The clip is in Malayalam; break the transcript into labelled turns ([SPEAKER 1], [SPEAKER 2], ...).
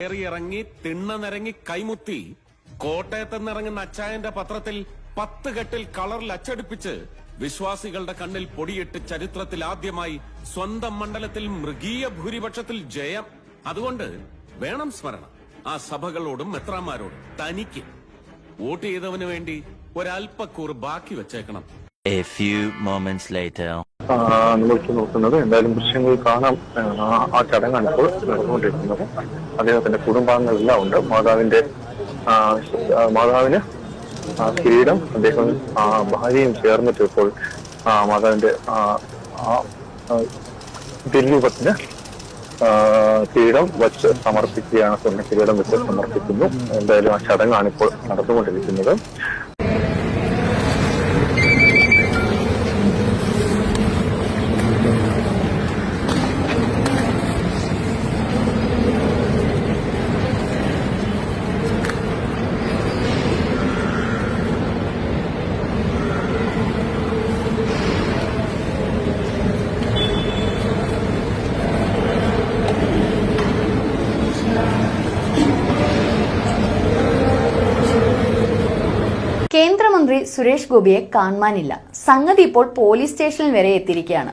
[SPEAKER 1] കയറി ഇറങ്ങി തിണ്ണ നിരങ്ങി കൈമുത്തി കോട്ടയത്ത് നിന്നിറങ്ങുന്ന അച്ചായന്റെ പത്രത്തിൽ പത്ത് കെട്ടിൽ കളറിൽ അച്ചടിപ്പിച്ച് വിശ്വാസികളുടെ കണ്ണിൽ പൊടിയിട്ട് ചരിത്രത്തിൽ ആദ്യമായി സ്വന്തം മണ്ഡലത്തിൽ മൃഗീയ ഭൂരിപക്ഷത്തിൽ ജയം. അതുകൊണ്ട് വേണം സ്മരണ. ആ സഭകളോടും മെത്രാന്മാരോടും തനിക്ക് വോട്ട് ചെയ്തവന് വേണ്ടി ഒരല്പക്കൂർ ബാക്കി വെച്ചേക്കണം.
[SPEAKER 2] A few moments later.
[SPEAKER 3] നമ്മൾക്ക് നോക്കുന്നത് എന്തായാലും ദൃശ്യങ്ങൾ കാണാം. ആ, ചടങ്ങാണ് ഇപ്പോൾ നടന്നുകൊണ്ടിരിക്കുന്നത്. അദ്ദേഹത്തിന്റെ കുടുംബാംഗങ്ങളെല്ലാം ഉണ്ട്. മാതാവിന്റെ മാതാവിന് കിരീടം അദ്ദേഹം ഭാര്യയും ചേർന്നിട്ട് ഇപ്പോൾ മാതാവിന്റെ ദിലീപത്തിന് കിരീടം വച്ച് സമർപ്പിക്കുകയാണ്. സ്വർണ കിരീടം വെച്ച് സമർപ്പിക്കുന്നു. എന്തായാലും ആ ചടങ്ങാണ് ഇപ്പോൾ നടന്നുകൊണ്ടിരിക്കുന്നത്.
[SPEAKER 4] കേന്ദ്രമന്ത്രി സുരേഷ് ഗോപിയെ കാണാനില്ല സംഗതി ഇപ്പോൾ പോലീസ് സ്റ്റേഷനിൽ വരെ എത്തിയിരിക്കുകയാണ്.